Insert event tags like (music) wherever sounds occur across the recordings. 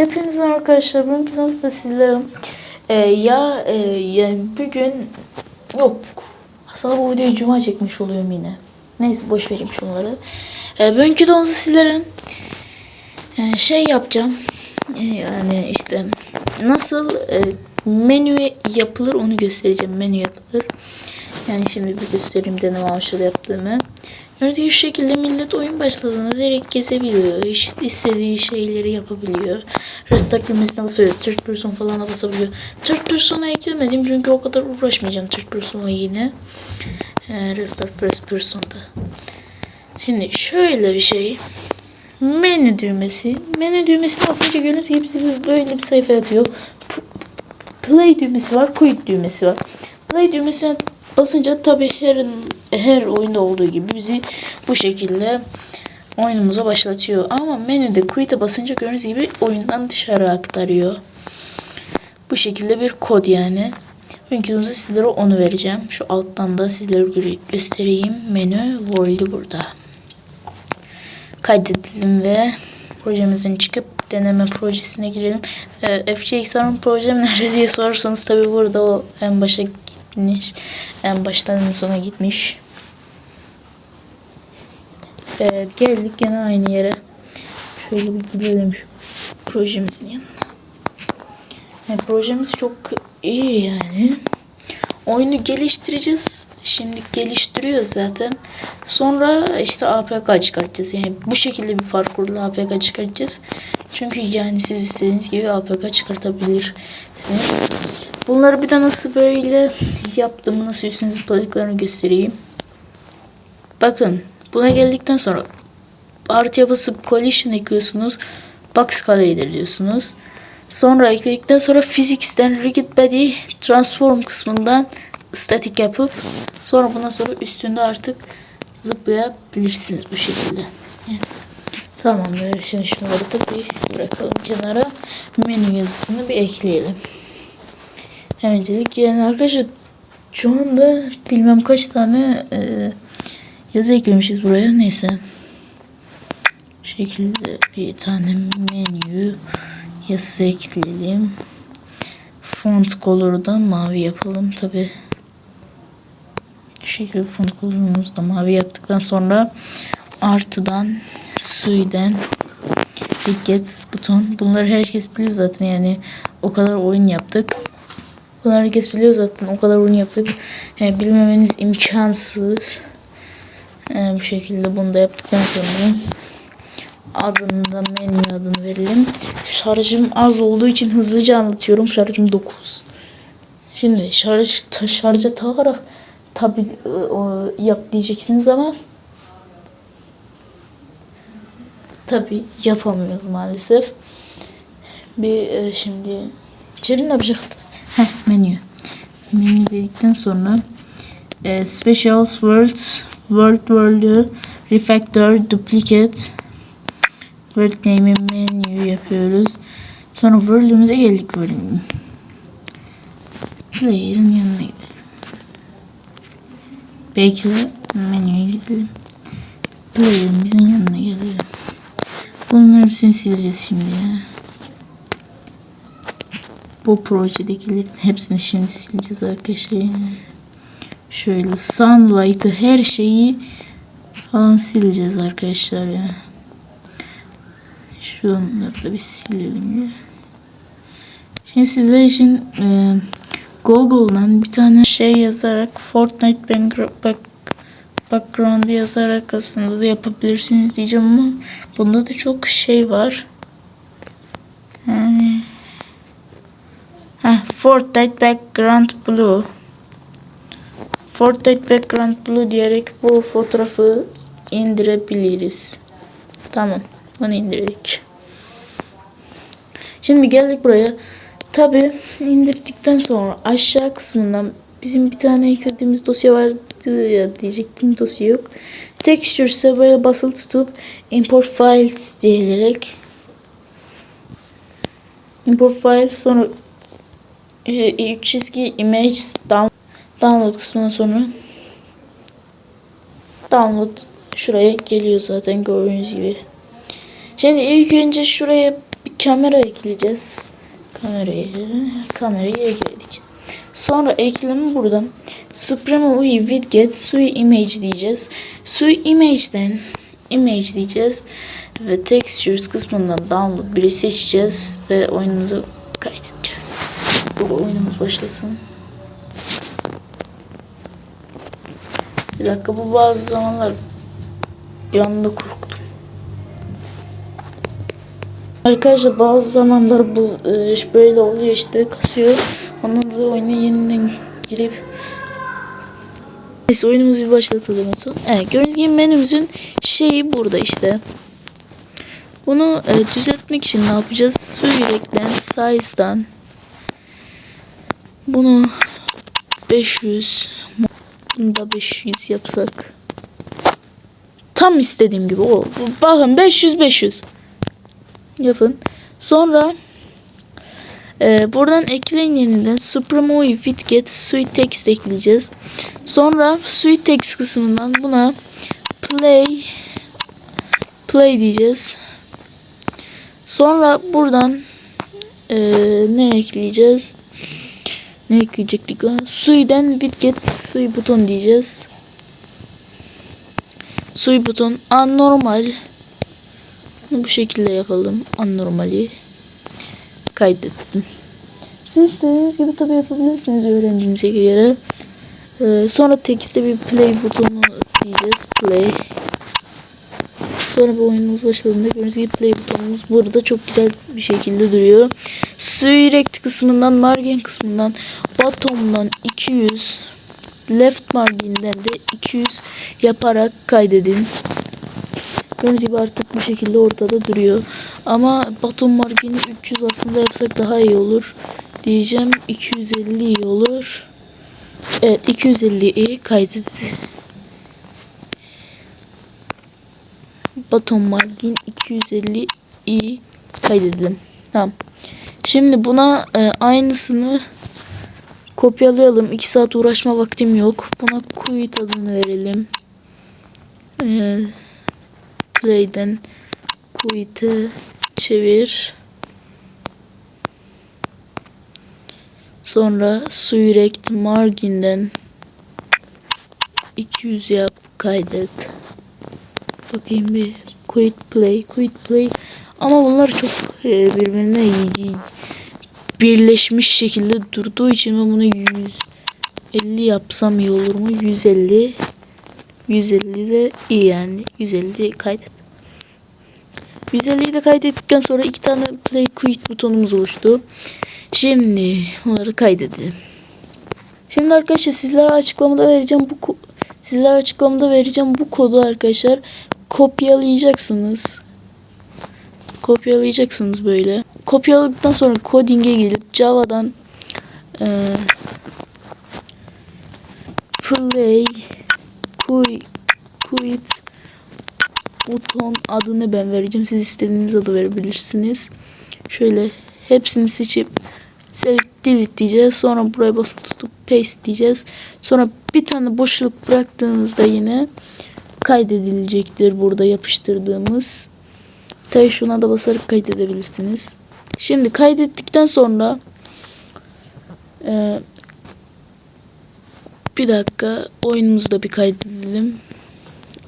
Hepinize arkadaşlar bugünkü noktada sizlere e, ya, e, ya bugün yok aslında bu videoyu cuma çekmiş oluyorum yine. Neyse boş vereyim şunları. E, bugünkü de sizlere e, şey yapacağım. E, yani işte nasıl e, menü yapılır onu göstereceğim. Menü yapılır. Yani şimdi bir göstereyim deneme amaçlı yaptığımı. Gördüğü şekilde millet oyun başladığında direkt gezebiliyor. İşte istediği şeyleri yapabiliyor. Restart düğmesine basabiliyor. Third person falan da basabiliyor. Third person'a eklemedim çünkü o kadar uğraşmayacağım third person'a yine. Ee, restart first person'da. Şimdi şöyle bir şey. Menü düğmesi. Menü düğmesine basınca gördüğünüz gibi bizi böyle bir sayfa atıyor. P- play düğmesi var. Quit düğmesi var. Play düğmesine basınca tabi her her oyunda olduğu gibi bizi bu şekilde oyunumuza başlatıyor. Ama menüde quit'e basınca gördüğünüz gibi oyundan dışarı aktarıyor. Bu şekilde bir kod yani. Bugünkü sizlere onu vereceğim. Şu alttan da sizlere gö- göstereyim. Menü World'ü burada. Kaydedelim ve projemizin çıkıp deneme projesine girelim. Ee, FCXR'ın projem nerede diye sorarsanız tabi burada o en başa gitmiş. En baştan sona gitmiş. Evet geldik gene aynı yere. Şöyle bir gidelim şu projemizin yanına. Yani projemiz çok iyi yani. Oyunu geliştireceğiz. Şimdi geliştiriyor zaten. Sonra işte APK çıkartacağız. Yani bu şekilde bir parkurla APK çıkartacağız. Çünkü yani siz istediğiniz gibi APK çıkartabilirsiniz. Bunları bir de nasıl böyle yaptığımı nasıl üstüne zıpladıklarını göstereyim. Bakın buna geldikten sonra artıya basıp collision ekliyorsunuz. Box collider diyorsunuz. Sonra ekledikten sonra physics'ten rigid body transform kısmından static yapıp sonra bundan sonra üstünde artık zıplayabilirsiniz bu şekilde. Yani, tamamdır. Şimdi şunları da bir bırakalım kenara. Menü yazısını bir ekleyelim. Öncelik yani arkadaşlar şu anda bilmem kaç tane e, yazı eklemişiz buraya. Neyse. Bu şekilde bir tane menü yazısı ekleyelim. Font color'u da mavi yapalım. Tabi şu şekilde font color'umuzu da mavi yaptıktan sonra artıdan suyden widgets buton. Bunları herkes biliyor zaten yani o kadar oyun yaptık. Bunları herkes biliyor zaten. O kadar oyun yapıyorduk. Yani bilmemeniz imkansız. Yani bu şekilde bunu da yaptıktan sonra adını da menü adını verelim. Şarjım az olduğu için hızlıca anlatıyorum. Şarjım 9. Şimdi şarj ta, şarja takarak tabi o, yap diyeceksiniz ama tabi yapamıyoruz maalesef. Bir e, şimdi şimdi ne yapacaktım? (laughs) Heh, menü. Menü dedikten sonra e, Special Words, Word World'ü, Refactor, Duplicate, Word Name'i menü yapıyoruz. Sonra World'ümüze geldik World'ün. Player'ın yanına gidelim. Bekle menüye gidelim. Player'ımızın yanına gelelim. Bunların hepsini sileceğiz şimdi ya bu projedekilerin hepsini şimdi sileceğiz arkadaşlar. Şöyle sunlight'ı her şeyi falan sileceğiz arkadaşlar ya. Şunları bir silelim ya. Şimdi sizler için e, Google'dan bir tane şey yazarak Fortnite back, background yazarak aslında da yapabilirsiniz diyeceğim ama bunda da çok şey var. Yani Heh, Fortnite Background Blue. Fortnite Background Blue diyerek bu fotoğrafı indirebiliriz. Tamam. Bunu indirdik. Şimdi geldik buraya. Tabi indirdikten sonra aşağı kısmından bizim bir tane eklediğimiz dosya vardı ya diyecektim dosya yok. Textures'e böyle basılı tutup import files diyerek import files sonra e, üç çizgi image down, download kısmına sonra download şuraya geliyor zaten gördüğünüz gibi. Şimdi ilk önce şuraya bir kamera ekleyeceğiz. Kamerayı, kamerayı ekledik. Sonra eklemi buradan Supremo widget Sui image diyeceğiz. Sui image'den image diyeceğiz ve textures kısmından download biri seçeceğiz ve oyunumuzu kaydedeceğiz. Bu oyunumuz başlasın. Bir dakika bu bazı zamanlar anda korktum. Arkadaşlar bazı zamanlar bu e, böyle oluyor işte kasıyor. Ondan da oyuna yeniden girip Neyse oyunumuzu bir başlatalım son. Evet gördüğünüz gibi menümüzün şeyi burada işte. Bunu e, düzeltmek için ne yapacağız? Su yürekten, size'dan bunu 500 bunu da 500 yapsak. Tam istediğim gibi o. Bakın 500 500 yapın. Sonra e, buradan ekleyin yeniden Supremo Widget Suite Text ekleyeceğiz. Sonra Suite Text kısmından buna play play diyeceğiz. Sonra buradan e, ne ekleyeceğiz? Ne ekleyecektik lan? Sui'den widget sui buton diyeceğiz. Sui buton anormal. Bu şekilde yapalım. Anormali kaydettim. Siz istediğiniz gibi tabi yapabilirsiniz öğrendiğinize göre. Ee, sonra tekste bir play butonu diyeceğiz. Play. Sonra bu oyunumuz başladığında gördüğünüz gibi play butonumuz burada çok güzel bir şekilde duruyor. Direct kısmından margin kısmından bottom'dan 200 left marginden de 200 yaparak kaydedin. Gördüğünüz gibi artık bu şekilde ortada duruyor. Ama bottom margini 300 aslında yapsak daha iyi olur. Diyeceğim 250 iyi olur. Evet 250'yi kaydedin. Bottom margin 250 i kaydedelim. Tamam. Şimdi buna e, aynısını kopyalayalım. 2 saat uğraşma vaktim yok. Buna quit adını verelim. E, play'den quit'e çevir. Sonra surect margin'den 200 yap kaydet. Bakayım bir quit play quit play ama bunlar çok e, birbirine birleşmiş şekilde durduğu için ben bunu 150 yapsam iyi olur mu? 150 150 de iyi yani. 150 kaydet. 150'yi de kaydettikten sonra iki tane play quit butonumuz oluştu. Şimdi bunları kaydedelim. Şimdi arkadaşlar sizlere açıklamada vereceğim bu sizlere açıklamada vereceğim bu kodu arkadaşlar kopyalayacaksınız. Kopyalayacaksınız böyle. Kopyaladıktan sonra coding'e gelip Java'dan e, play quit, quit buton adını ben vereceğim. Siz istediğiniz adı verebilirsiniz. Şöyle hepsini seçip select delete diyeceğiz. Sonra buraya basılı tutup paste diyeceğiz. Sonra bir tane boşluk bıraktığınızda yine kaydedilecektir burada yapıştırdığımız. Tabi şuna da basarak kaydedebilirsiniz. Şimdi kaydettikten sonra e, bir dakika oyunumuzu da bir kaydedelim.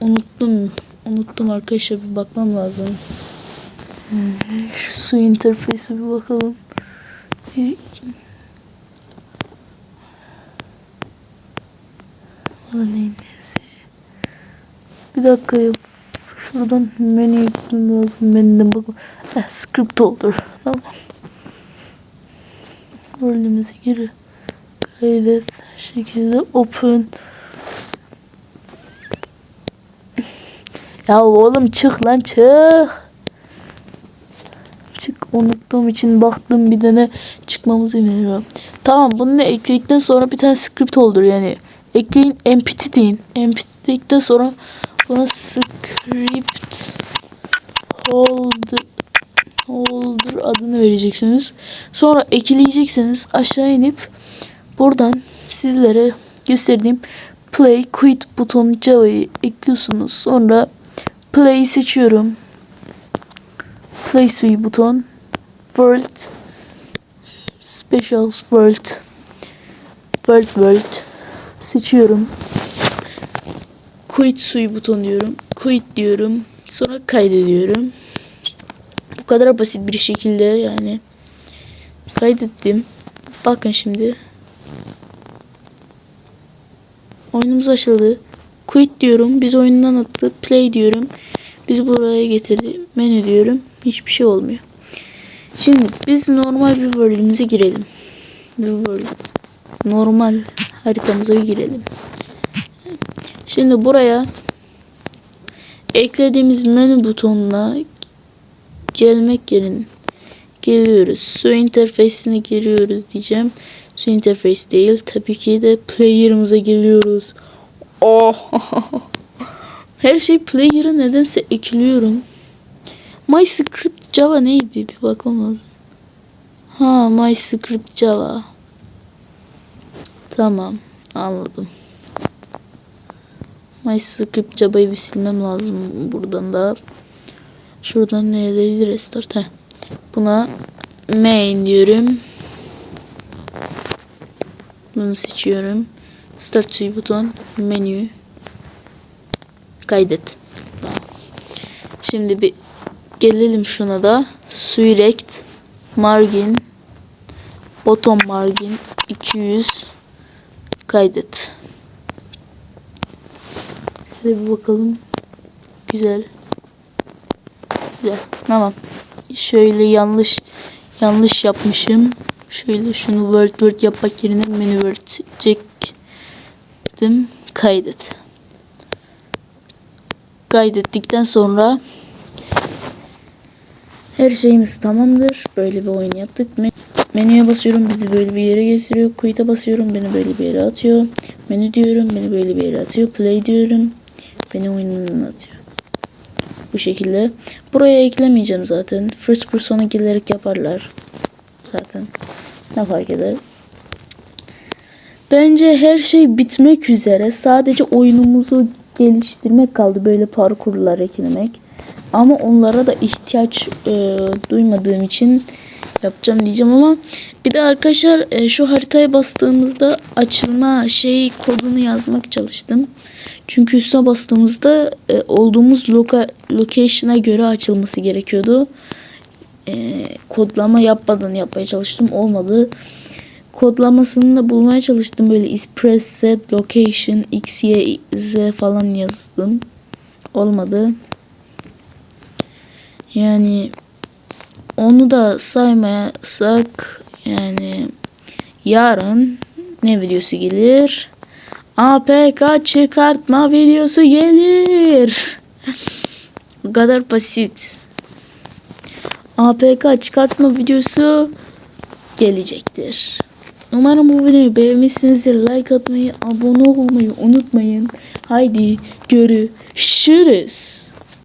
Unuttum. Unuttum arkadaşlar bir bakmam lazım. Şu su interface'e bir bakalım. Neyse. Bir dakika ya. Şuradan menüye gitmem lazım. Menüden bakın. Eh, script olur. Tamam. Rolümüze gir. Kaydet. Şekilde open. ya oğlum çık lan çık. Çık unuttuğum için baktım bir tane çıkmamızı veriyor. Tamam bunu ekledikten sonra bir tane script olur yani. Ekleyin empty deyin. Empty dedikten sonra buna script holder holder adını vereceksiniz. Sonra ekleyeceksiniz. Aşağı inip buradan sizlere gösterdiğim play quit butonu Java'yı ekliyorsunuz. Sonra play seçiyorum. Play suyu buton. World Special World World World seçiyorum. Quit suyu buton diyorum. Quit diyorum. Sonra kaydediyorum. Bu kadar basit bir şekilde yani kaydettim. Bakın şimdi. Oyunumuz açıldı. Quit diyorum. Biz oyundan attı. Play diyorum. Biz buraya getirdi. Menü diyorum. Hiçbir şey olmuyor. Şimdi biz normal bir world'ümüze girelim. Bir world. Normal haritamıza girelim. Şimdi buraya eklediğimiz menü butonuna gelmek yerine geliyoruz. Su interface'ine giriyoruz diyeceğim. Su interface değil. Tabii ki de player'ımıza geliyoruz. Oh. (laughs) Her şey player'a nedense ekliyorum. MyScript Java neydi? Bir bakalım lazım. Ha MyScript Java. Tamam. Anladım. MyScript Java'yı bir silmem lazım buradan da. Şuradan neredeydi restart? Heh. Buna main diyorum. Bunu seçiyorum. Suyu buton. Menü. Kaydet. Şimdi bir gelelim şuna da. Select margin bottom margin 200 kaydet. Şöyle bir bakalım. Güzel. Güzel. Tamam. Şöyle yanlış yanlış yapmışım. Şöyle şunu word word yapmak yerine menü word seçecektim. Kaydet. Kaydettikten sonra her şeyimiz tamamdır. Böyle bir oyun yaptık. Men- Menüye basıyorum bizi böyle bir yere getiriyor. Quit'e basıyorum beni böyle bir yere atıyor. Menü diyorum beni böyle bir yere atıyor. Play diyorum beni oyununa atıyor. Bu şekilde. Buraya eklemeyeceğim zaten. First person'a gelerek yaparlar. Zaten. Ne fark eder? Bence her şey bitmek üzere. Sadece oyunumuzu geliştirmek kaldı. Böyle parkurlar eklemek. Ama onlara da ihtiyaç e, duymadığım için yapacağım diyeceğim ama bir de arkadaşlar e, şu haritaya bastığımızda açılma şey kodunu yazmak çalıştım. Çünkü üstüne bastığımızda e, olduğumuz loka, location'a göre açılması gerekiyordu. E, kodlama yapmadan yapmaya çalıştım. Olmadı. Kodlamasını da bulmaya çalıştım. Böyle is press set location x y z falan yazdım. Olmadı. Yani onu da saymasak yani yarın ne videosu gelir? APK çıkartma videosu gelir. (laughs) Bu kadar basit. APK çıkartma videosu gelecektir. Umarım bu videoyu beğenmişsinizdir. Like atmayı, abone olmayı unutmayın. Haydi görüşürüz.